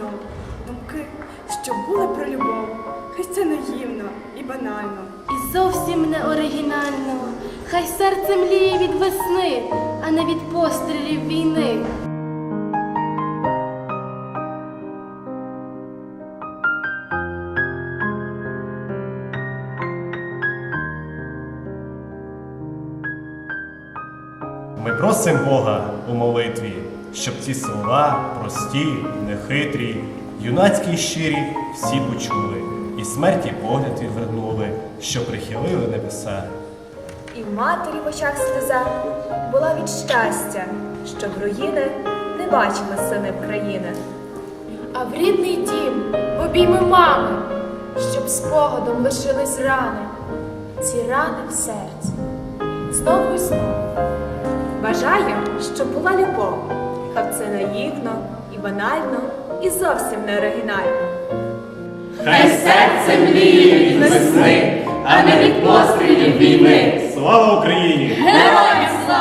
одно думки, ну, що були про любов, хай це наївно і банально. І зовсім не оригінально, хай серце мліє від весни, а не від пострілів війни. Ми просимо Бога у молитві, щоб ці слова прості, нехитрі, юнацькі й щирі всі почули, і смерті погляд відвернули, що прихилили небеса. І в матері в очах сльоза була від щастя, що в руїни не бачили сини країни. А в рідний дім, в обійми мами, щоб спогадом лишились рани, ці рани в серці, знову і знову. Бажаю, щоб була любов, хай це наївно і банально, і зовсім не оригінально. Хай серце мріє від весни, а не від пострілів війни. Слава Україні! Героям слава!